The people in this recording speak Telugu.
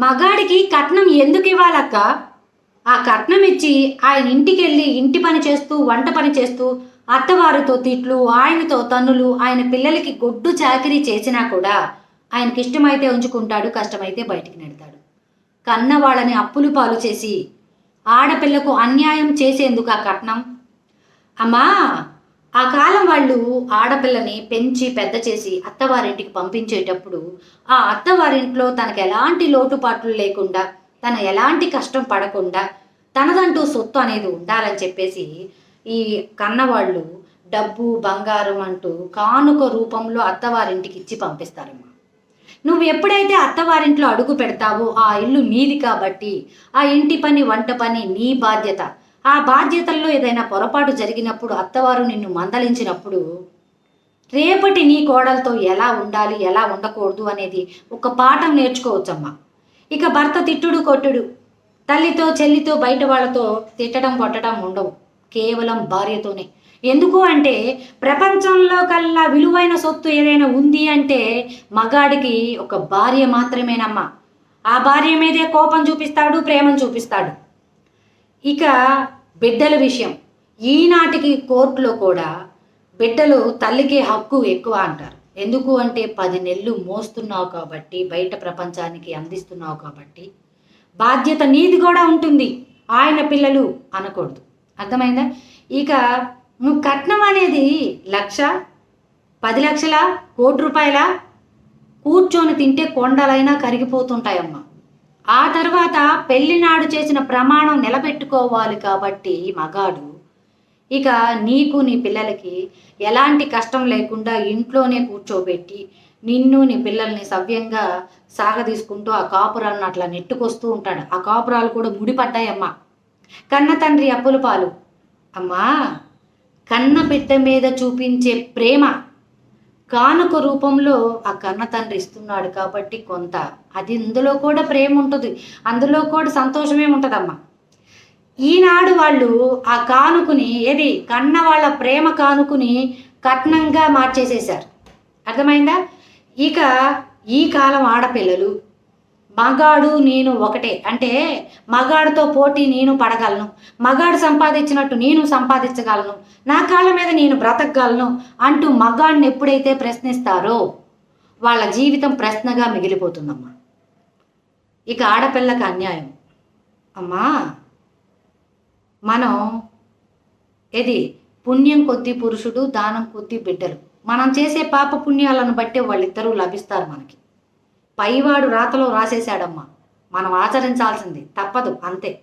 మగాడికి కట్నం ఎందుకు ఇవ్వాలక్క? ఆ కట్నం ఇచ్చి ఆయన ఇంటికి వెళ్ళి ఇంటి పని చేస్తూ వంట పని చేస్తూ అత్తవారితో తిట్లు ఆయనతో తన్నులు ఆయన పిల్లలకి గొడ్డు చాకరీ చేసినా కూడా ఆయనకి ఇష్టమైతే ఉంచుకుంటాడు కష్టమైతే బయటికి నెడతాడు. కన్న వాళ్ళని అప్పులు పాలు చేసి ఆడపిల్లకు అన్యాయం చేసేందుకు ఆ కట్నం? అమ్మా ఆ కాలం వాళ్ళు ఆడపిల్లని పెంచి పెద్ద చేసి అత్తవారింటికి పంపించేటప్పుడు ఆ అత్తవారింట్లో తనకు ఎలాంటి లోటుపాట్లు లేకుండా తన ఎలాంటి కష్టం పడకుండా తనదంటూ సొత్తు అనేది ఉండాలని చెప్పేసి ఈ కన్నవాళ్ళు డబ్బు బంగారం అంటూ కానుక రూపంలో అత్తవారింటికి ఇచ్చి పంపిస్తారమ్మా. నువ్వు ఎప్పుడైతే అత్తవారింట్లో అడుగు పెడతావో ఆ ఇల్లు నీది కాబట్టి ఆ ఇంటి పని వంట పని నీ బాధ్యత. ఆ బాధ్యతల్లో ఏదైనా పొరపాటు జరిగినప్పుడు అత్తవారు నిన్ను మందలించినప్పుడు రేపటి నీ కోడలతో ఎలా ఉండాలి ఎలా ఉండకూడదు అనేది ఒక పాఠం నేర్చుకోవచ్చమ్మా. ఇక భర్త తిట్టుడు కొట్టుడు. తల్లితో చెల్లితో బయట వాళ్ళతో తిట్టడం కొట్టడం ఉండవు. కేవలం భార్యతోనే. ఎందుకు అంటే ప్రపంచంలో కల్లా విలువైన సొత్తు ఏదైనా ఉంది అంటే మగాడికి ఒక భార్య మాత్రమేనమ్మా. ఆ భార్య మీదే కోపం చూపిస్తాడు ప్రేమను చూపిస్తాడు. ఇక బిడ్డల విషయం. ఈనాటికి కోర్టులో కూడా బిడ్డలు తల్లికి హక్కు ఎక్కువ అంటారు. ఎందుకు అంటే పది నెలలు మోస్తున్నావు కాబట్టి బయట ప్రపంచానికి అందిస్తున్నావు కాబట్టి బాధ్యత నీది కూడా ఉంటుంది. ఆయన పిల్లలు అనకూడదు. అర్థమైందా? ఇక నువ్వు కట్నం అనేది లక్ష పది లక్షల కోటి రూపాయల? కూర్చొని తింటే కొండలైనా కరిగిపోతుంటాయమ్మా. ఆ తర్వాత పెళ్ళినాడు చేసిన ప్రమాణం నిలబెట్టుకోవాలి కాబట్టి మగాడు ఇక నీకు నీ పిల్లలకి ఎలాంటి కష్టం లేకుండా ఇంట్లోనే కూర్చోబెట్టి నిన్ను నీ పిల్లల్ని సవ్యంగా సాగదీసుకుంటూ ఆ కాపురాలను అట్లా నెట్టుకొస్తూ ఉంటాడు. ఆ కాపురాలు కూడా ముడిపడ్డాయమ్మా కన్న తండ్రి అప్పుల పాలు. అమ్మా కన్న బిడ్డ మీద చూపించే ప్రేమ కానుక రూపంలో ఆ కన్న తండ్రి ఇస్తున్నాడు కాబట్టి కొంత. అది ఇందులో కూడా ప్రేమ ఉంటుంది. అందులో కూడా సంతోషమే ఉంటుందమ్మా. ఈనాడు వాళ్ళు ఆ కానుకుని ఏది? కన్న వాళ్ళ ప్రేమ కానుకుని కట్నంగా మార్చేసేశారు. అర్థమైందా? ఇక ఈ కాలం ఆడపిల్లలు మగాడు నేను ఒకటే. అంటే మగాడితో పోటీ నేను పడగలను. మగాడు సంపాదించినట్టు నేను సంపాదించగలను. నా కాళ్ళ మీద నేను బ్రతకగలను అంటూ మగాడిని ఎప్పుడైతే ప్రశ్నిస్తారో వాళ్ళ జీవితం ప్రశ్నగా మిగిలిపోతుందమ్మా. ఇక ఆడపిల్లకి అన్యాయం. అమ్మా మనం ఇది పుణ్యం కొద్ది పురుషుడు దానం కొద్ది బిడ్డలు. మనం చేసే పాప పుణ్యాలను బట్టి వాళ్ళిద్దరూ లభిస్తారు మనకి. పైవాడు రాతలో రాసేశాడమ్మా. మనం ఆచరించాల్సింది తప్పదు అంతే.